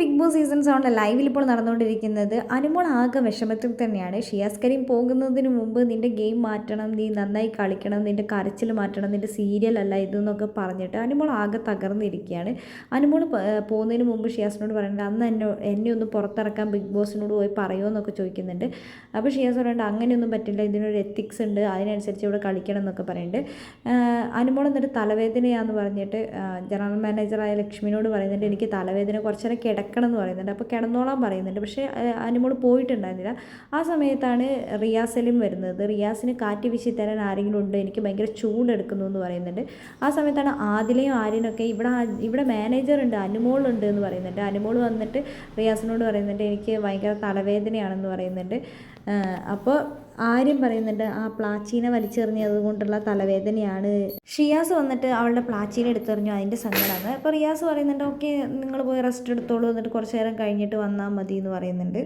Big boss season സെവന്റെ ലൈവിൽ ഇപ്പോൾ നടന്നുകൊണ്ടിരിക്കുന്നത്. അനുമോൾ ആകെ വിഷമത്തിൽ തന്നെയാണ്. ഷിയാസ് കരീം പോകുന്നതിന് മുമ്പ് നിന്റെ ഗെയിം മാറ്റണം നീ നന്നായി കളിക്കണം നിന്റെ കരച്ചിൽ മാറ്റണം നിന്റെ സീരിയൽ അല്ല ഇതെന്നൊക്കെ പറഞ്ഞിട്ട് അനുമോൾ ആകെ തകർന്നിരിക്കുകയാണ്. അനുമോൾ പോകുന്നതിന് മുമ്പ് ഷിയാസിനോട് പറയുന്നുണ്ട് അന്ന് എന്നെ എന്നെ ഒന്ന് പുറത്തിറക്കാൻ ബിഗ് ബോസിനോട് പോയി പറയുമോ എന്നൊക്കെ ചോദിക്കുന്നുണ്ട്. അപ്പോൾ ഷിയാസ് പറയുന്നുണ്ട് അങ്ങനെയൊന്നും പറ്റില്ല ഇതിനൊരു എത്തിക്സ് ഉണ്ട് അതിനനുസരിച്ച് ഇവിടെ കളിക്കണം എന്നൊക്കെ പറയുന്നുണ്ട്. അനുമോൾ എന്നിട്ട് തലവേദനയാന്ന് പറഞ്ഞിട്ട് ജനറൽ മാനേജറായ ലക്ഷ്മിനോട് പറയുന്നുണ്ട് എനിക്ക് തലവേദന കുറച്ച് നേരം കിടക്കണം എന്ന് പറയുന്നുണ്ട്. അപ്പോൾ കിടന്നോളാൻ പറയുന്നുണ്ട്. പക്ഷേ അനുമോൾ പോയിട്ടുണ്ടായിരുന്നില്ല. ആ സമയത്താണ് റിയാസ് സലീം വരുന്നത്. റിയാസിന് കാറ്റ് വീശി തരാൻ ആരെങ്കിലും ഉണ്ടോ? എനിക്ക് ഭയങ്കര ചൂടെടുക്കുന്നു എന്ന് പറയുന്നുണ്ട്. ആ സമയത്താണ് ആദിലയും ആര്യനൊക്കെ ഇവിടെ ഇവിടെ മാനേജർ ഉണ്ട് അനുമോളുണ്ട് എന്ന് പറയുന്നുണ്ട്. അനുമോൾ വന്നിട്ട് റിയാസിനോട് പറയുന്നുണ്ട് എനിക്ക് ഭയങ്കര തലവേദനയാണെന്ന് പറയുന്നുണ്ട്. അപ്പോൾ ആര്യം പറയുന്നുണ്ട് ആ പ്ലാച്ചീനെ വലിച്ചെറിഞ്ഞത് കൊണ്ടുള്ള തലവേദനയാണ്. ഷിയാസ് വന്നിട്ട് അവളുടെ പ്ലാച്ചീനെ എടുത്തെറിഞ്ഞു അതിന്റെ സങ്കടമാണ് അപ്പോൾ റിയാസ് പറയുന്നുണ്ട് ഓക്കെ നിങ്ങൾ പോയി റെസ്റ്റ് എടുത്തോളൂ എന്നിട്ട് കുറച്ച് നേരം കഴിഞ്ഞിട്ട് വന്നാൽ മതി എന്ന് പറയുന്നുണ്ട്.